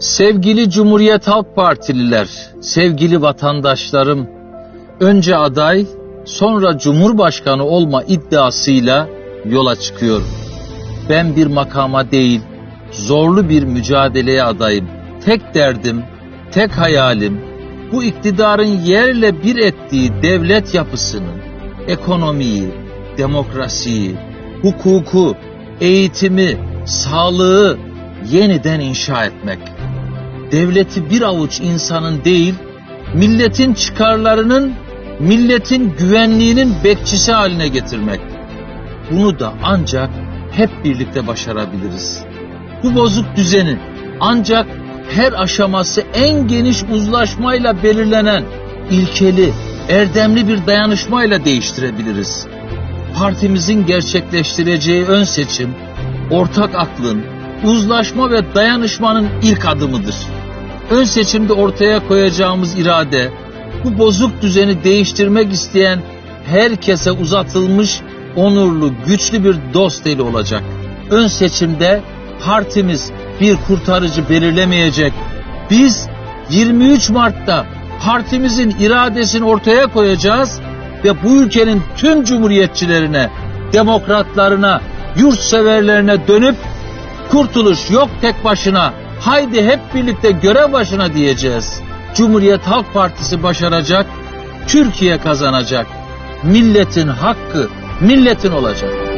Sevgili Cumhuriyet Halk Partililer, sevgili vatandaşlarım, önce aday, sonra Cumhurbaşkanı olma iddiasıyla yola çıkıyorum. Ben bir makama değil, zorlu bir mücadeleye adayım. Tek derdim, tek hayalim, bu iktidarın yerle bir ettiği devlet yapısını, ekonomiyi, demokrasiyi, hukuku, eğitimi, sağlığı yeniden inşa etmek. Devleti bir avuç insanın değil, milletin çıkarlarının, milletin güvenliğinin bekçisi haline getirmek. Bunu da ancak hep birlikte başarabiliriz. Bu bozuk düzeni ancak her aşaması en geniş uzlaşmayla belirlenen ilkeli, erdemli bir dayanışmayla değiştirebiliriz. Partimizin gerçekleştireceği ön seçim, ortak aklın, uzlaşma ve dayanışmanın ilk adımıdır. Ön seçimde ortaya koyacağımız irade, bu bozuk düzeni değiştirmek isteyen herkese uzatılmış onurlu, güçlü bir dost eli olacak. Ön seçimde partimiz bir kurtarıcı belirlemeyecek. Biz 23 Mart'ta partimizin iradesini ortaya koyacağız ve bu ülkenin tüm cumhuriyetçilerine, demokratlarına, yurtseverlerine dönüp kurtuluş yok tek başına, haydi hep birlikte görev başına diyeceğiz. Cumhuriyet Halk Partisi başaracak, Türkiye kazanacak. Milletin hakkı milletin olacak.